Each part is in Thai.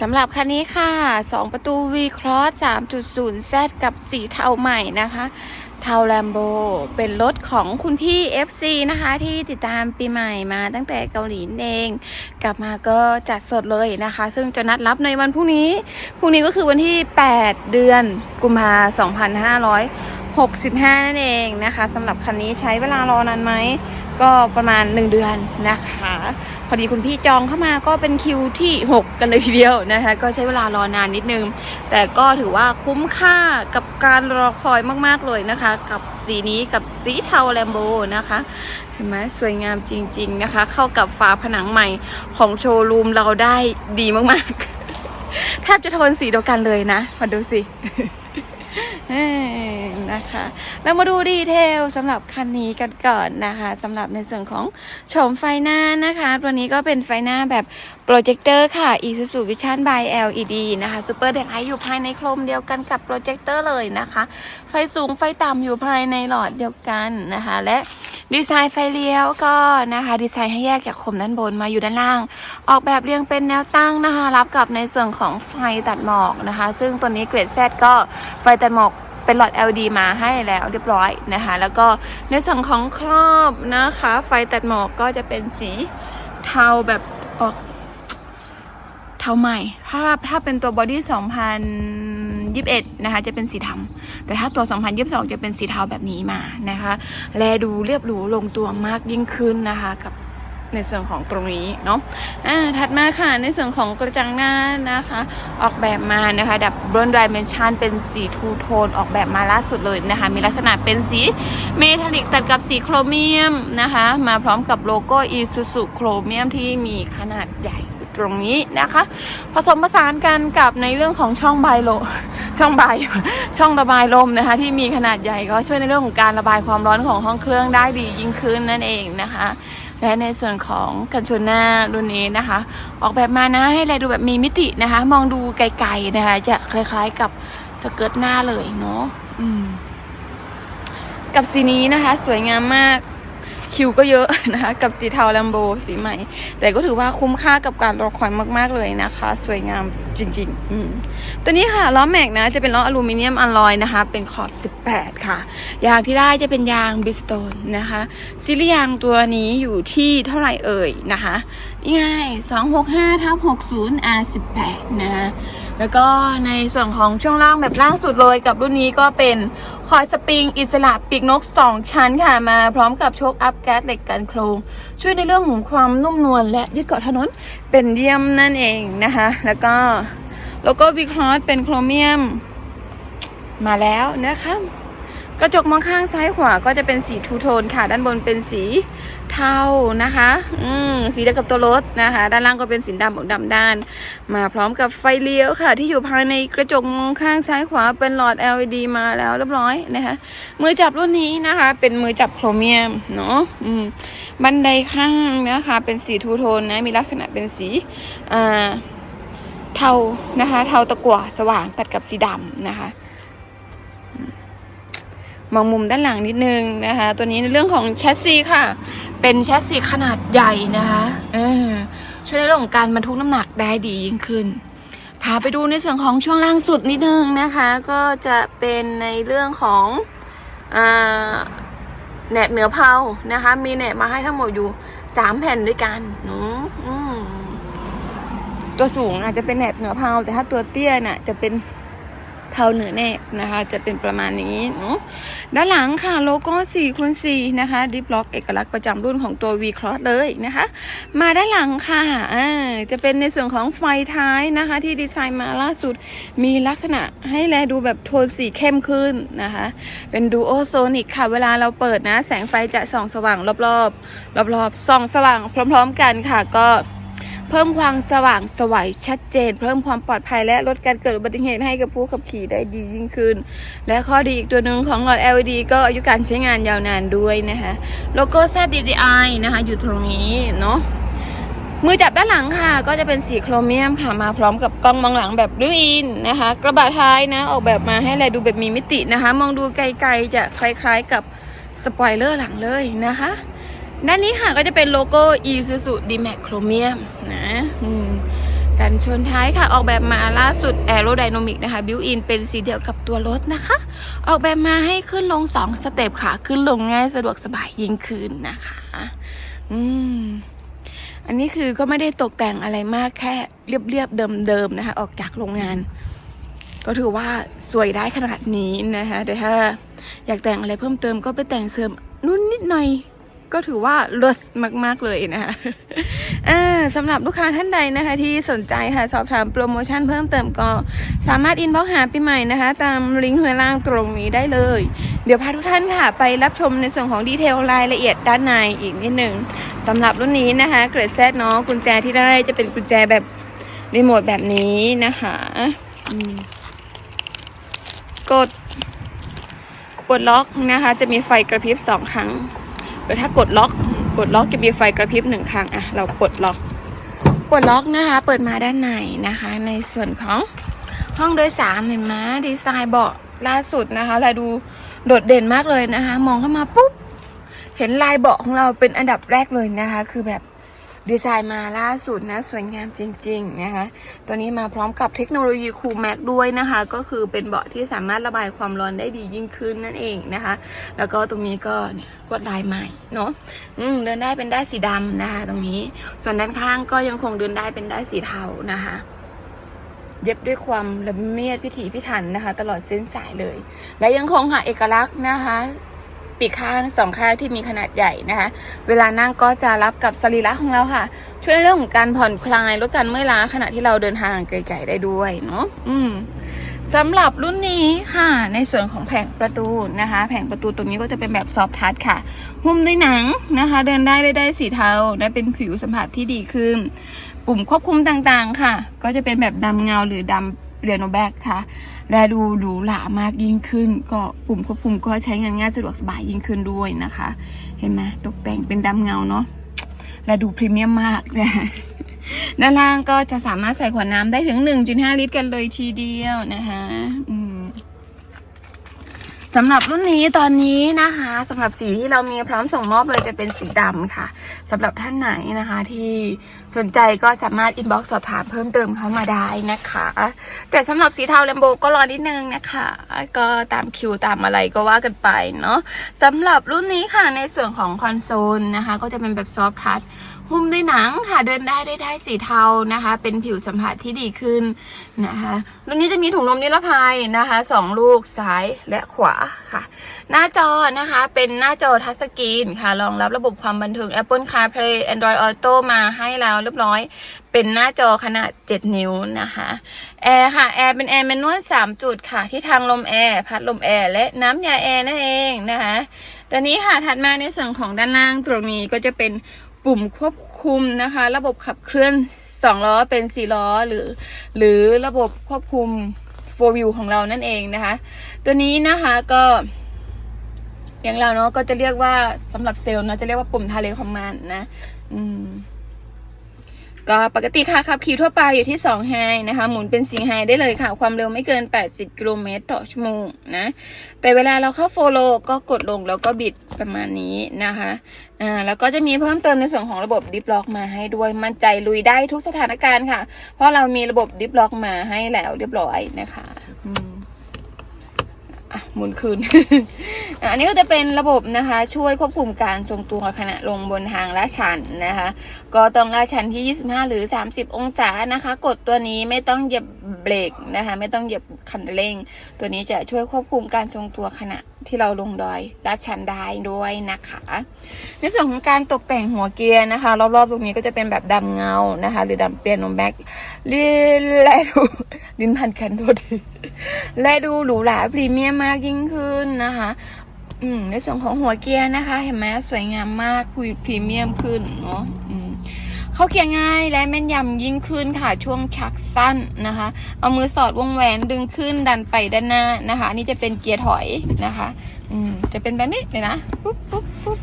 สำหรับคันนี้ค่ะ 2 ประตู V Cross 3.0 Z กับ สีเทาใหม่นะคะ เทาแลมโบ เป็นรถของคุณพี่ FC นะคะ ที่ติดตามปีใหม่มาตั้งแต่เกาหลีเอง กลับมาก็จัดสดเลยนะคะ ซึ่งจะนัดรับในวันพรุ่งนี้ พรุ่งนี้ก็คือวันที่ 8 เดือนกุมภา6565นั่ 65 นั่นเองนะคะสำหรับคันนี้ใช้เวลารอนานไหม ก็ประมาณ 1 เดือนนะคะ พอดีคุณพี่จองเข้ามาก็เป็นคิวที่ 6 กันเลยทีเดียวนะคะ ก็ใช้เวลารอนานนิดนึง แต่ก็ถือว่าคุ้มค่ากับการรอคอยมากๆเลยนะคะ กับสีนี้กับสีเทาแลมโบนะคะ เห็นไหมสวยงามจริง ๆนะคะ เข้ากับฝาผนังใหม่ของโชว์รูมเราได้ดีมากๆแทบจะโทนสีเดียวกันเลยนะมาดูสิ นะคะ เรามาดูดีเทลสำหรับคันนี้กันก่อนนะคะสำหรับในส่วนของโฉมไฟหน้านะคะ ตัวนี้ก็เป็นไฟหน้าแบบ โปรเจคเตอร์ค่ะ Isuzu Vision by LED นะคะ Super d e c อยู่ภายในโครมเดียวกันกับโปรเจคเตอร์เลยนะคะ ไฟสูงไฟต่ำอยู่ภายในหลอดเดียวกันนะคะ และดีไซน์ไฟเลี้ยวก็นะคะ ดีไซน์ให้แยกจากโคมด้านบนมาอยู่ด้านล่าง ออกแบบเรียงเป็นแนวตั้งนะคะ รับกับในส่วนของไฟตัดหมอกนะคะ ซึ่งตัวนี้เกรด Z ก็ไฟตัดหมอกเป็นหลอด LED มาให้แล้วเรียบร้อยนะคะ แล้วก็ในส่วนของครอบนะคะ ไฟตัดหมอกก็จะเป็นสีเทาแบบออก เทาใหม่ ถ้าถ้าเป็นตัวบอดี้2021 นะคะ จะเป็นสีดำแต่ถ้าตัว 2022 จะเป็นสีเทาแบบนี้มานะคะ แลดูเรียบหรูลงตัวมากยิ่งขึ้นนะคะ กับในส่วนของตรงนี้เนาะอ่าถัดมาค่ะ ในส่วนของกระจังหน้านะคะ ออกแบบมานะคะ ดับเบิลดิเมนชันเป็นสีทูโทนออกแบบมาล่าสุดเลยนะคะ มีลักษณะเป็นสีเมทัลลิกตัดกับสีโครเมียมนะคะ มาพร้อมกับโลโก้อีซูซูโครเมียมที่มีขนาดใหญ่ ตรงนี้นะคะ ผสมผสานกันกับในเรื่องของช่องบายโลช่องบายช่องระบายลมนะคะ ที่มีขนาดใหญ่ก็ช่วยในเรื่องของการระบายความร้อนของห้องเครื่องได้ดียิ่งขึ้นนั่นเองนะคะ และในส่วนของกันชนหน้ารุ่นนี้นะคะ ออกแบบมานะให้แลดูแบบมีมิตินะคะ มองดูไกลๆนะคะ จะคล้ายๆกับสเกิร์ตหน้าเลยเนาะกับสีนี้นะคะ สวยงามมาก คิวก็เยอะนะคะ กับสีเทาแลมโบสีใหม่ แต่ก็ถือว่าคุ้มค่ากับการรอคอยมาก ๆ เลยนะคะ สวยงามจริงๆอืมตัวนี้ค่ะล้อแม็กนะ จะเป็นล้ออลูมิเนียมอลลอยนะคะ เป็นขอบ 18 ค่ะ ยางที่ได้จะเป็นยางบิสโตนนะคะซีรีส์ยางตัวนี้อยู่ที่เท่าไหร่เอ่ยนะคะ นี่ไง265ทับ60 R18 นะคะแล้วก็ในส่วนของช่วงล่างแบบล่างสุดเลยกับรุ่นนี้ก็เป็นคอยสปริงอิสระปีกนก 2 ชั้นค่ะ มาพร้อมกับโชคอัพแก๊สเหล็กกันโครง ช่วยในเรื่องของความนุ่มนวลและยึดเกาะถนนเป็นเยี่ยมนั่นเองนะคะ แล้วก็โลโก้บิ๊กฮอตเป็นโครเมียมมาแล้วนะคะกระจกมองข้างซ้ายขวาก็จะเป็นสีทูโทนค่ะ ด้านบนเป็นสี เทานะคะ อืมสีเดียวกับตัวรถนะคะ ด้านล่างก็เป็นสีดำอกดำด้าน มาพร้อมกับไฟเลี้ยวค่ะ ที่อยู่ภายในกระจกมองข้างซ้ายขวาเป็นหลอด LED มาแล้วเรียบร้อยนะคะ มือจับรุ่นนี้นะคะ เป็นมือจับโครเมียมเนาะอืมบันไดข้างนะคะ เป็นสีทูโทนนะมีลักษณะเป็นสีอ่าเทานะคะ เทาตะกั่วสว่างตัดกับสีดำนะคะ มองมุมด้านหลังนิดนึงนะคะ ตัวนี้ในเรื่องของแชสซีค่ะ เป็นแชสซีขนาดใหญ่นะคะเออช่วยในเรื่องของการบรรทุกน้ำหนักได้ดียิ่งขึ้นพาไปดูในส่วนของช่วงล่างสุดนิดนึงนะคะ ก็จะเป็นในเรื่องของอแหนบเหนือเพานะคะ มีแหนบมาให้ทั้งหมดอยู่สามแผ่นด้วยกันเนาะตัวสูงอาจจะเป็นแหนบเหนือเพาแต่ถ้าตัวเตี้ยน่ะจะเป็น เทาเหนือแนบนะคะ จะเป็นประมาณนี้เนาะด้านหลังค่ะโลโก้4คูณ4นะคะดิฟล็อกเอกลักษณ์ประจำรุ่นของตัว V Cross เลยนะคะ มาด้านหลังค่ะอ่าจะเป็นในส่วนของไฟท้ายนะคะ ที่ดีไซน์มาล่าสุดมีลักษณะให้แลดูแบบโทนสีเข้มขึ้นนะคะ เป็นดูโอโซนิกค่ะ เวลาเราเปิดนะ แสงไฟจะส่องสว่างรอบๆรอบๆส่องสว่างพร้อม ๆ กันค่ะก็ เพิ่มความสว่างสวัยชัดเจน เพิ่มความปลอดภัยและลดการเกิดอุบัติเหตุให้กับผู้ขับขี่ได้ดียิ่งขึ้น และข้อดีอีกตัวหนึ่งของหลอด LED ก็อายุการใช้งานยาวนานด้วยนะคะ โลโก้ ZDDI นะคะ อยู่ตรงนี้เนาะมือจับด้านหลังค่ะ ก็จะเป็นสีโครเมียมค่ะมาพร้อมกับกล้องมองหลังแบบริวอินนะคะ กระบะท้ายนะออกแบบมาให้แลดูแบบมีมิตินะคะ มองดูไกลๆจะคล้ายๆกับสปอยเลอร์หลังเลยนะคะ ด้านนี้ค่ะก็จะเป็นโลโก้ Isuzu D-Max Chromium นะกันชนท้ายค่ะออกแบบมาล่าสุด Aerodynamic นะคะบิวอินเป็นสีเดียวกับตัวรถนะคะ ออกแบบมาให้ขึ้นลง 2 สเต็ปค่ะ ขึ้นลงง่ายสะดวกสบายยิ่งขึ้นนะคะ อืมอันนี้คือก็ไม่ได้ตกแต่งอะไรมากแค่เรียบๆเดิมๆนะคะ ออกจากโรงงาน ก็ถือว่าสวยได้ขนาดนี้นะคะแต่ถ้าอยากแต่งอะไรเพิ่มเติมก็ไปแต่งเสริมนุ่นนิดหน่อย ก็ถือว่าเลิศมาก ๆ เลยนะคะสำหรับลูกค้าท่านใดนะคะที่สนใจค่ะสอบถามโปรโมชั่นเพิ่มเติมก็สามารถอินบ็อกหาปีใหม่นะคะ ตามลิงก์ข้างล่างตรงนี้ได้เลย เดี๋ยวพาทุกท่านค่ะ ไปรับชมในส่วนของดีเทลรายละเอียดด้านในอีกนิดหนึ่งสำหรับรุ่นนี้นะคะ เกรดแซดเนาะกุญแจที่ได้จะเป็นกุญแจแบบรีโมทแบบนี้นะคะกดกดล็อกนะคะ จะมีไฟกระพริบสองครั้ง หรือถ้ากดล็อกกดล็อกจะมีไฟกระพริบหนึ่งครั้งอะเราปลดล็อกปลดล็อกนะคะ เปิดมาด้านในนะคะ ในส่วนของห้องโดยสารเห็นไหมดีไซน์เบาะล่าสุดนะคะเราดูโดดเด่นมากเลยนะคะ มองเข้ามาปุ๊บเห็นลายเบาะของเราเป็นอันดับแรกเลยนะคะ คือแบบ ดีไซน์มาล่าสุดนะ สวยงามจริงๆนะคะตัวนี้มาพร้อมกับเทคโนโลยีคูลแม็กด้วยนะคะ ก็คือเป็นเบาะที่สามารถระบายความร้อนได้ดียิ่งขึ้นนั่นเองนะคะ แล้วก็ตรงนี้ก็เนี่ยลวดลายใหม่เนาะเดินได้เป็นได้สีดำนะคะ ตรงนี้ส่วนด้านข้างก็ยังคงเดินได้เป็นได้สีเทานะคะเย็บด้วยความละเมียดพิถีพิถันนะคะ ตลอดเส้นสายเลย และยังคงหาเอกลักษณ์นะคะ ปีกข้างสองข้างที่มีขนาดใหญ่นะคะ เวลานั่งก็จะรับกับสรีระของเราค่ะ ช่วยในเรื่องของการผ่อนคลายลดการเมื่อยล้าขณะที่เราเดินทางไกลๆได้ด้วยเนาะอืมสำหรับรุ่นนี้ค่ะ ในส่วนของแผงประตูนะคะ แผงประตูตรงนี้ก็จะเป็นแบบซอฟทัชค่ะ หุ้มด้วยหนังนะคะ เดินได้ได้ได้สีเทาได้เป็นผิวสัมผัสที่ดีขึ้น ปุ่มควบคุมต่างๆค่ะ ก็จะเป็นแบบดำเงาหรือดำ เรียโนแบกค่ะและดูหรูหรามากยิ่งขึ้น ก็ปุ่มควบคุมก็ใช้งานง่ายสะดวกสบายยิ่งขึ้นด้วยนะคะ เห็นไหมตกแต่งเป็นดำเงาเนาะและดูพรีเมียมมากนะด้านล่างก็จะสามารถใส่ขวดน้ำได้ถึง 1.5 ลิตรกันเลยทีเดียวนะคะอื สำหรับรุ่นนี้ตอนนี้นะคะสำหรับสีที่เรามีพร้อมส่งมอบเลยจะเป็นสีดำค่ะสำหรับท่านไหนนะคะ ที่สนใจก็สามารถอินบ็อกซ์สอบถามเพิ่มเติมเข้ามาได้นะคะ แต่สำหรับสีเทาแลมโบก็รอนิดนึงนะคะ ก็ตามคิวตามอะไรก็ว่ากันไปเนาะสำหรับรุ่นนี้ค่ะในส่วนของคอนโซลนะคะ ก็จะเป็นแบบซอฟท์ทัช หุ้มด้วยหนังค่ะเดินได้ได้ท้ายสีเทานะคะ เป็นผิวสัมผัสที่ดีขึ้นนะคะรุ่นนี้จะมีถุงลมนิรภัยนะคะสองลูกซ้ายและขวาค่ะ หน้าจอนะคะเป็นหน้าจอทัชสกรีนค่ะรองรับระบบความบันเทิง Apple CarPlay Android Auto มาให้แล้วเรียบร้อย เป็นหน้าจอขนาด 7 นิ้วนะคะแอร์ค่ะแอร์เป็นแอร์แมนนวล3จุดค่ะ ที่ทางลมแอร์พัดลมแอร์และน้ำยาแอร์นั่นเองนะคะตอนนี้ค่ะถัดมาในส่วนของด้านล่างตรงนี้ก็จะเป็น ปุ่มควบคุมนะคะ ระบบขับเคลื่อน 2 ล้อเป็น 4 ล้อหรือ หรือระบบควบคุม 4 wheel ของเรานั่นเองนะคะ ตัวนี้นะคะก็อย่างเราเนาะก็จะเรียกว่าสำหรับเซลล์เนาะจะเรียกว่าปุ่มทาเลคอมมานนะ อืม ก็ปกติค่ะขับขี่ทั่วไปอยู่ที่2ไฮนะคะหมุนเป็น4ไฮได้เลยค่ะ ความเร็วไม่เกิน 80 กิโลเมตรต่อชั่วโมงนะแต่เวลาเราเข้าโฟโลก็กดลงแล้วก็บิดประมาณนี้นะคะอ่าแล้วก็จะมีเพิ่มเติมในส่วนของระบบดิฟล็อกมาให้ด้วยมั่นใจลุยได้ทุกสถานการณ์ค่ะ เพราะเรามีระบบดิฟล็อกมาให้แล้วเรียบร้อยนะคะอืม อะหมุนคืน อันนี้ก็จะเป็นระบบนะคะ ช่วยควบคุมการทรงตัวขณะลงบนทางลาดชันนะคะ ก็ต้องลาดชันที่ 25 หรือ 30 องศานะคะ กดตัวนี้ไม่ต้องเหยียบเบรกนะคะ ไม่ต้องเหยียบคันเร่ง ตัวนี้จะช่วยควบคุมการทรงตัวขณะ ที่เราลงดอยลาดชันได้ด้วยนะคะ ในส่วนของการตกแต่งหัวเกียร์นะคะ รอบๆตรงนี้ก็จะเป็นแบบดำเงานะคะ หรือดำเปียโนแบ็กแลดูลินพันกันโทษทีและดูหรูหราพรีเมียมมากยิ่งขึ้นนะคะอืมในส่วนของหัวเกียร์นะคะ เห็นไหมสวยงามมากคุยพรีเมียมขึ้นเนาะอืม เข้าเกียร์ง่ายและแม่นยำยิ่งขึ้นค่ะช่วงชักสั้นนะคะ เอามือสอดวงแหวนดึงขึ้นดันไปด้านหน้านะคะนี่จะเป็นเกียร์ถอยนะคะอืมจะเป็นแบบนี้เลยนะปุ๊บปุ๊บปุ๊บ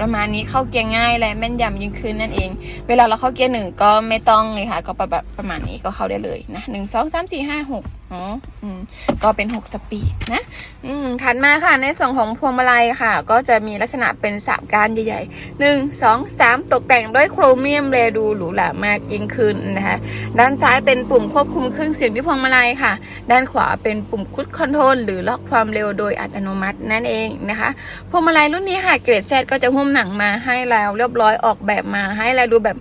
ประมาณนี้เข้าเกียร์ง่ายและแม่นยำยิ่งขึ้นนั่นเอง เวลาเราเข้าเกียร์หนึ่งก็ไม่ต้องเลยค่ะ ก็ประประมาณนี้ก็เข้าได้เลยนะหนึ่งสองสามสี่ห้าหกอ๋ออืมก็เป็นหกสปีดนะอืมถัดมาค่ะในส่วนของพวงมาลัยค่ะ ก็จะมีลักษณะเป็นสามก้านใหญ่ๆหนึ่งสองสามตกแต่งด้วยโครเมียมแลดูหรูหรามากยิ่งขึ้นนะคะด้านซ้ายเป็นปุ่มควบคุมเครื่องเสียงที่พวงมาลัยค่ะ ด้านขวาเป็นปุ่มคุดคอนโทรลหรือล็อกความเร็วโดยอัตโนมัตินั่นเองนะคะพวงมาลัยรุ่นนี้ค่ะเกรดแซก็จะหุ้มหนังมาให้แล้วเรียบร้อยออกแบบมาให้แล้วดูแบบ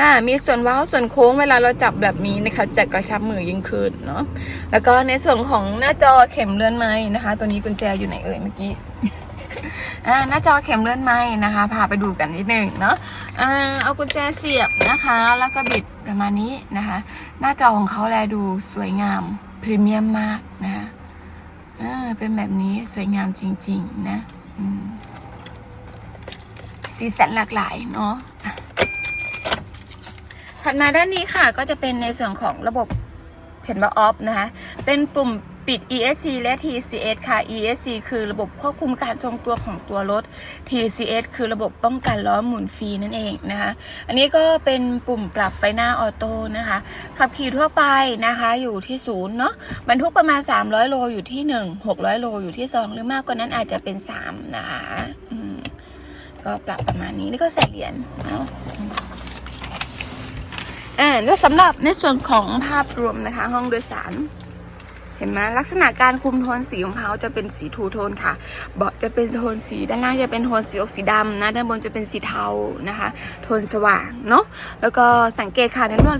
อ่ามีส่วนเว้าส่วนโค้งเวลาเราจับแบบนี้นะคะจะกระชับมือยิ่งขึ้นเนาะแล้วก็ในส่วนของหน้าจอเข็มเลื่อนไม้นะคะ ตัวนี้กุญแจอยู่ไหนเอ่ยเมื่อกี้อ่าหน้าจอเข็มเลื่อนไม้นะคะพาไปดูกันนิดนึงเนาะอ่าเอากุญแจเสียบนะคะ แล้วก็บิดประมาณนี้นะคะ หน้าจอของเขาแลดูสวยงามพรีเมียมมากนะคะอ่าเป็นแบบนี้สวยงามจริง ๆ นะอืมสีสันหลากหลายเนาะ ถัดมาด้านนี้ค่ะก็จะเป็นในส่วนของระบบเห็นว่า off นะคะ เป็นปุ่มปิด ESC และ TCS ค่ะ ESC คือระบบควบคุมการทรงตัวของตัวรถ TCS คือระบบป้องกันล้อหมุนฟรีนั่นเองนะคะ อันนี้ก็เป็นปุ่มปรับไฟหน้าออโต้นะคะ ขับขี่ทั่วไปนะคะอยู่ที่ศูนย์เนาะบรรทุกประมาณ 300 โลอยู่ที่ 1 600 โลอยู่ที่ 2 หรือมากกว่านั้นอาจจะเป็น 3 นะคะก็ปรับประมาณนี้ นี่ก็ใส่เหรียญเนาะ อ่าแล้วสำหรับในส่วนของภาพรวมนะคะ ห้องโดยสาร เห็นไหมลักษณะการคุมโทนสีของเขาจะเป็นสีทูโทนค่ะ เบาะจะเป็นโทนสีด้านล่างจะเป็นโทนสีออกสีดำนะด้านบนจะเป็นสีเทานะคะ โทนสว่างเนาะแล้วก็สังเกตค่ะในส่วน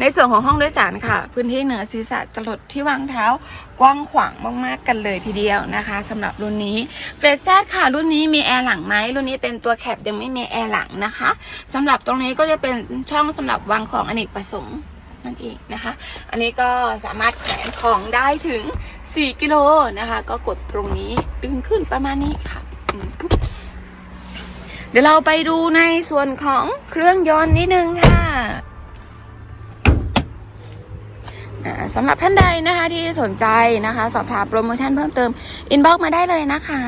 ในส่วนของห้องโดยสารค่ะ พื้นที่เหนือศีรษะจรดที่วางเท้ากว้างขวางมากๆกันเลยทีเดียวนะคะสำหรับรุ่นนี้เกรดแซดค่ะรุ่นนี้มีแอร์หลังไหมรุ่นนี้เป็นตัวแคปยังไม่มีแอร์หลังนะคะสำหรับตรงนี้ก็จะเป็นช่องสำหรับวางของอเนกประสงค์ นั่นเองนะคะ อันนี้ก็สามารถแขวนของได้ถึง 4 กิโลนะคะ ก็กดตรงนี้ดึงขึ้นประมาณนี้ค่ะ เดี๋ยวเราไปดูในส่วนของเครื่องยนต์นิดนึงค่ะสำหรับท่านใดนะคะที่สนใจนะคะ สอบถามโปรโมชั่นเพิ่มเติม อินบ็อกมาได้เลยนะคะ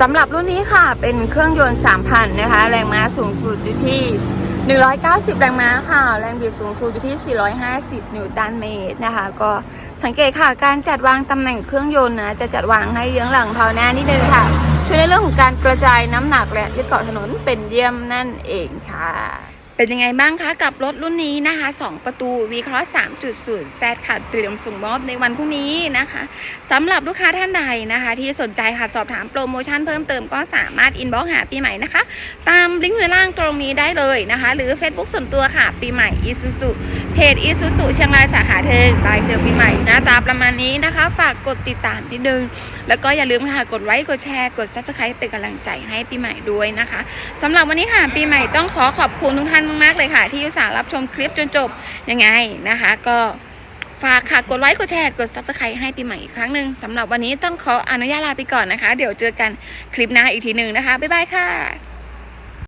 สำหรับรุ่นนี้ค่ะเป็นเครื่องยนต์ 3,000 นะคะ แรงม้าสูงสุดอยู่ที่ 190 แรงม้าค่ะ แรงบิดสูงสุดอยู่ที่ 450 นิวตันเมตรนะคะ ก็สังเกตค่ะ การจัดวางตำแหน่งเครื่องยนต์นะ จะจัดวางให้เยื้องหลังเท้าหน้านิดนึงค่ะ ช่วยในเรื่องของการกระจายน้ำหนักและยึดเกาะถนนเป็นเยี่ยมนั่นเองค่ะ เป็นยังไงบ้างคะกับรถรุ่นนี้นะคะ 2 ประตู V Cross 3.0 Z ค่ะเตรียมส่งมอบในวันพรุ่งนี้นะคะสำหรับลูกค้าท่านใดนะคะ ที่สนใจค่ะสอบถามโปรโมชั่นเพิ่มเติมก็สามารถอินบ็อกหาปีใหม่นะคะ ตามลิงก์ในล่างตรงนี้ได้เลยนะคะ หรือ Facebook ส่วนตัวค่ะปีใหม่ Isuzu เพจ Isuzu เชียงรายสาขาเทิงบายเซลปีใหม่หน้าตาประมาณนี้นะคะ ฝากกดติดตามนิดนึง แล้วก็อย่าลืมค่ะกดไลค์กดแชร์กด Subscribe เป็นกำลังใจให้ปีใหม่ด้วยนะคะสำหรับวันนี้ค่ะปีใหม่ต้องขอขอบคุณทุกท่านมากๆเลยค่ะ ที่อุตส่าห์รับชมคลิปจนจบยังไงนะคะ ก็ฝากค่ะกดไลค์กดแชร์กดซับสไครต์ให้ปีใหม่อีกครั้งหนึ่งสำหรับวันนี้ต้องขออนุญาตลาไปก่อนนะคะ เดี๋ยวเจอกันคลิปหน้าอีกทีหนึ่งนะคะ บ๊ายบายค่ะ